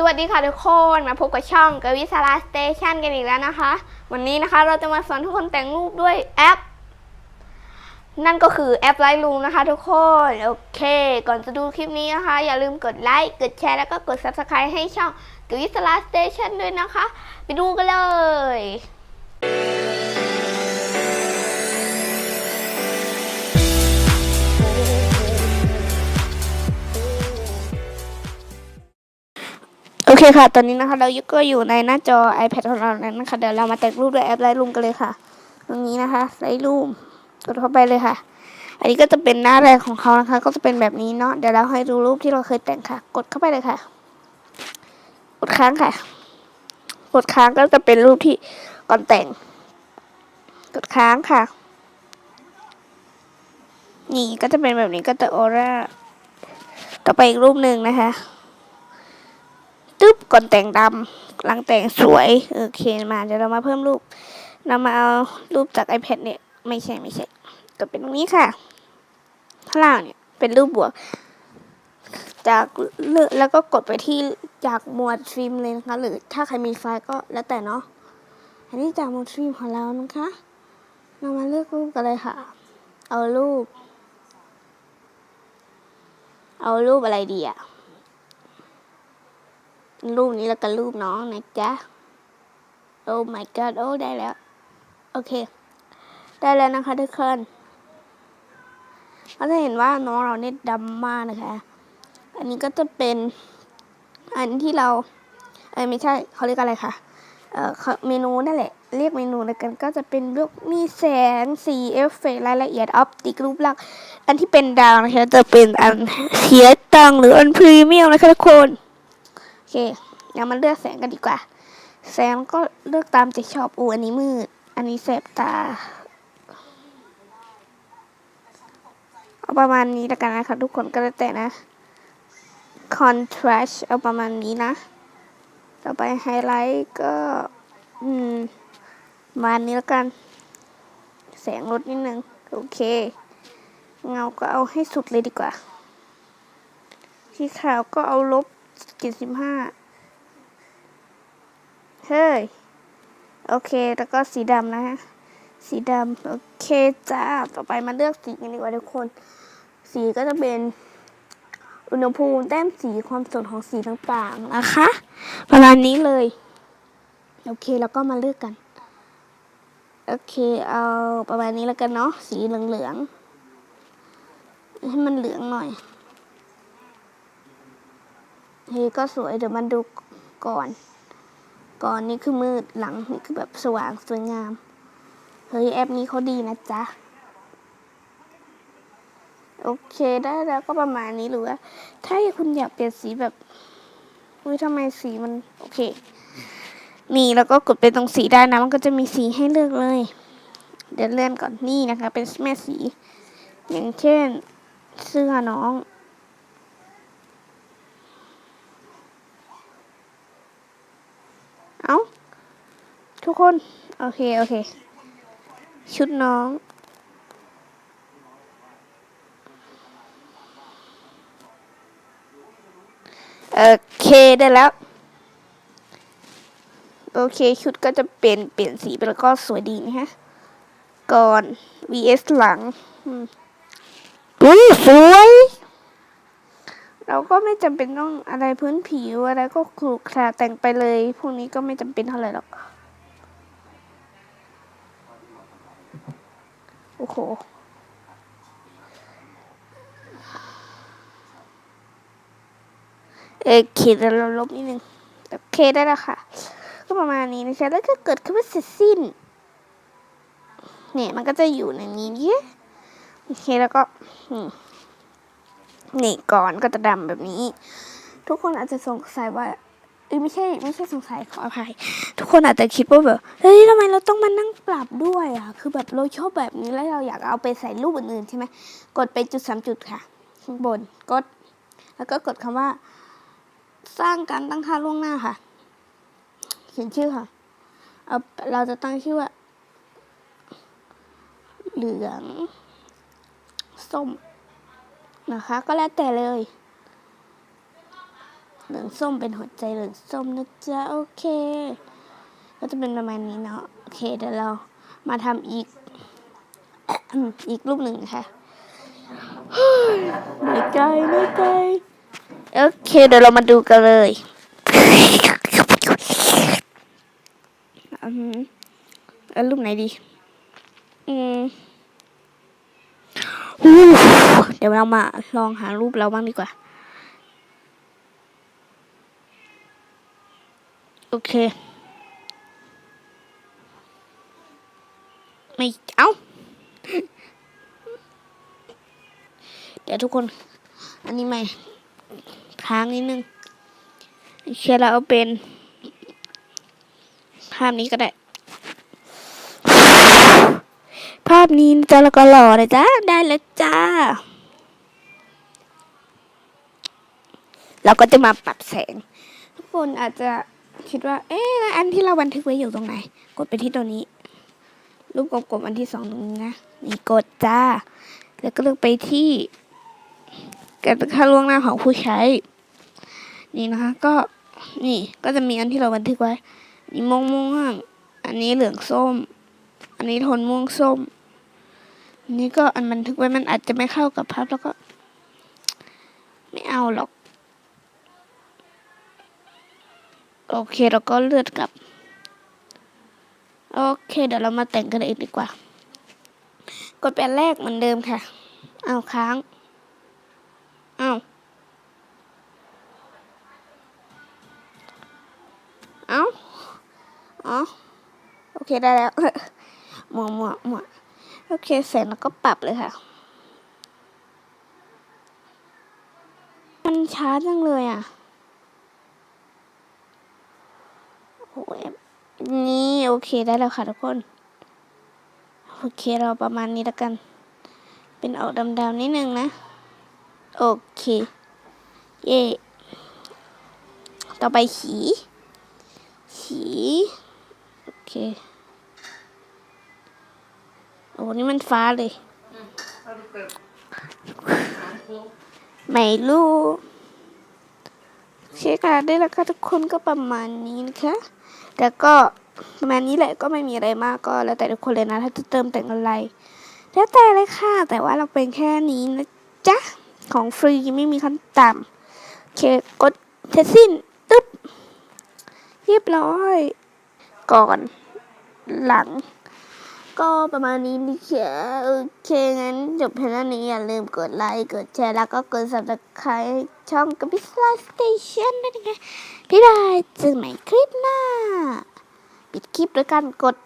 สวัสดีค่ะทุกคนมาพบกับช่องกวิสาราสเตชันกันอีกแล้วนะคะ วันนี้นะคะเราจะมาสอนทุกคนแต่งรูปด้วยแอป นั่นก็คือแอป Lightroom นะคะทุกคน โอเค ก่อนจะดูคลิปนี้นะคะ อย่าลืมกดไลค์กดแชร์แล้วก็กด Subscribe ให้ช่องกวิสาราสเตชันด้วยนะคะ ไปดูกันเลย โอเคค่ะ ตอนนี้นะคะ เราก็อยู่ในหน้าจอ iPad ของเราแล้วนะคะ เดี๋ยวเรามาแต่งรูปด้วยแอป Lightroom กันเลยค่ะ ตรงนี้นะคะ Lightroom กดเข้าไปเลยค่ะ อันนี้ก็จะเป็นหน้าแรกของเขานะคะ ก็จะเป็นแบบนี้เนาะ เดี๋ยวเราให้ดูรูปที่เราเคยแต่งค่ะ กดเข้าไปเลยค่ะ กดค้างค่ะ กดค้างก็จะเป็นรูปที่ก่อนแต่ง กดค้างค่ะ นี่ก็จะเป็นแบบนี้ก็จะออร่า ต่อไปอีกรูปหนึ่งนะคะ ก่อนแต่งดำหลังแต่งสวยโอเคมาเดี๋ยวเรามาเพิ่มรูปเรามาเอารูปจาก iPad เนี่ยไม่ใช่ไม่ใช่ก็เป็นตรงนี้ค่ะข้างล่างเนี่ยเป็นรูปบวก จากเลือกแล้วก็กดไปที่จากหมวดฟิล์มเลยนะคะ หรือถ้าใครมีไฟล์ก็แล้วแต่เนาะอันนี้จากหมวดฟิล์มของเรานะคะเรามาเลือกรูปกันเลยค่ะ เอารูป เอารูปอะไรดีอะ รูปนี้แล้วก็รูปน้องนะจ๊ะ โอ้ my god โอ้ได้แล้ว โอเค ได้แล้วนะคะทุกคนเราจะเห็นว่าน้องเราเนี่ยดำมากนะคะ อันนี้ก็จะเป็น อันที่เราเอ้ยไม่ใช่เขาเรียกอะไรคะเอ่อเขาเมนูนั่นแหละ เรียกเมนูแล้วกันก็จะเป็นพวกมีแสงสีเอฟเฟกรายละเอียดออปติกรูปลักษณ์อันที่เป็นดาวนะคะจะเป็นอันเสียตังหรืออันพรีเมียมนะคะทุกคน เคเดี๋ยวมาเลือกแสงกันดีกว่า แสงก็เลือกตามใจชอบอูอันนี้มืด อันนี้แสบตา เอาประมาณนี้แล้วกันนะคะทุกคนก็แล้วแต่นะ contrast เอาประมาณนี้นะ ต่อไปไฮไลท์ก็ อืมมาณนี้แล้วกัน แสงลดนิดนึง โอเค เงาก็เอาให้สุดเลยดีกว่าสีขาวก็เอาลบ เจ็ดสิบห้าเฮ้ย โอเค แล้วก็สีดำนะฮะ สีดำโอเคจ้า ต่อไปมาเลือกสีกันดีกว่าทุกคน สีก็จะเป็น อุณหภูมิแต้มสีความสดของสีต่างๆนะคะ ประมาณนี้เลย โอเค แล้วก็มาเลือกกัน โอเค เอาประมาณนี้แล้วกันเนาะ สีเหลืองๆ ให้มันเหลืองหน่อย เฮ้ยก็สวยเดี๋ยวมันดูก่อน ก่อนนี่คือมืดหลังนี่คือแบบสว่างสวยงาม เฮ้ยแอปนี้เขาดีนะจ๊ะ โอเคได้แล้วก็ประมาณนี้หรือว่า ถ้าคุณอยากเปลี่ยนสีแบบอุ้ยทำไมสีมัน โอเค นี่แล้วก็กดไปตรงสีได้นะมันก็จะมีสีให้เลือกเลย เดี๋ยวเลื่อนก่อนนี่นะคะ เป็นแม่สี อย่างเช่น เสื้อน้อง เอาทุกคน โอเค โอเค ชุดน้อง โอเค ได้แล้ว โอเค ชุดก็จะเปลี่ยน เปลี่ยนสีไปแล้วก็สวยดีนะฮะ ก่อน vs หลังอืมอุ้ยสวย เราก็ไม่จำเป็นต้องอะไรพื้นผิวอะไรก็คลุกคลาแต่งไปเลยพวกนี้ก็ไม่จำเป็นเท่าไหร่หรอกโอ้โหโอเคเดี๋ยวเราลบนิดนึงโอเคได้แล้วค่ะ ก็ประมาณนี้นะคะแล้วก็เกิดขึ้นว่าเสร็จสิ้นเนี่ยมันก็จะอยู่ในนี้นี่โอเคแล้วก็อืม นี่ก่อนก็จะดำแบบนี้ ทุกคนอาจจะสงสัยว่าเอ้ยไม่ใช่ไม่ใช่สงสัยขออภัย ทุกคนอาจจะคิดว่าแบบเฮ้ยทำไมเราต้องมานั่งปรับด้วยอะ คือแบบเราชอบแบบนี้แล้วเราอยากเอาไปใส่รูปอื่นๆใช่ไหมกดไปจุดสามจุดค่ะข้างบนกด แล้วก็กดคำว่า สร้างการตั้งค่าล่วงหน้าค่ะ เขียนชื่อค่ะเอาเราจะตั้งชื่อว่า เหลือง ส้ม นะคะ ก็แล้วแต่เลยเหลืองส้มเป็นหัวใจเหลืองส้มนะจ๊ะโอเค ก็จะเป็นประมาณนี้เนาะโอเคเดี๋ยวเรามาทำอีกอีกรูปหนึ่งค่ะเหนื่อยใจเหนื่ใจโอเคเดี๋ยวเรามาดูกันเลยอืมรูปไหนดี อืม เดี๋ยวเรามาลองหารูปเราบ้างดีกว่า โอเค ไม่ เอ้า เดี๋ยวทุกคน อันนี้ไม่ค้างนิดนึงเชื่อเราเอาเป็นภาพนี้ก็ได้ ภาพนี้นะจ้าแล้วก็หล่อเลยจ้า ได้แล้วจ้า เราก็จะมาปรับแสง ทุกคนอาจจะคิดว่า เอ๊ะแล้วอันที่เราบันทึกไว้อยู่ตรงไหน กดไปที่ตัวนี้ รูปกลมๆอันที่สองตรงนี้นะ นี่กดจ้า แล้วก็เลือกไปที่การค่าล่วงหน้าของผู้ใช้ นี่นะคะ ก็นี่ก็จะมีอันที่เราบันทึกไว้ นี่ม่วงม่วงอันนี้เหลืองส้ม อันนี้โทนม่วงส้มนนี้ก็อันบันทึกไว้มันอาจจะไม่เข้ากับภาพแล้วก็ ไม่เอาหรอก โอเคเราก็เลือกกลับ โอเค เดี๋ยวเรามาแต่งกันเองดีกว่า กดแปลนแรกเหมือนเดิมค่ะ เอาค้าง เอาเอาอ๋อ โอเคได้แล้วหมวหมวหมวโอเคเสร็จแล้วก็ปรับเลยค่ะ มันช้าจังเลยอะ โอ้ยนี่โอ เคได้แล้วค่ะทุกคน โอเคเราประมาณนี้แล้วกัน เป็นออกดำๆนิดนึงนะ โอเค เย่ต่อไปขีขีโอเค โอ้นี่มันฟ้าเลย ไม่รู้เช็คการได้แล้วค่ะทุกคนก็ประมาณนี้นะคะ แล้วก็ ประมาณนี้แหละก็ไม่มีอะไรมากก็แล้วแต่ทุกคนเลยนะถ้าจะเติมแต่งอะไร แล้วแต่เลยค่ะ แต่ว่าเราเป็นแค่นี้นะจ๊ะ ของฟรีไม่มีขั้นต่ำโอเคกดเสร็จสิ้นตึ๊บเรียบร้อย ก่อนหลัง ก็ประมาณนี้นะคะโอเคงั้นจบเพียงเท่านี้อย่าลืมกดไลค์กดแชร์แล้วก็กด subscribe ช่องกับพิซซ่าสเตชันด้วยนะคะพี่บายเจอกันใหม่คลิปหน้า ปิดคลิปด้วยการกด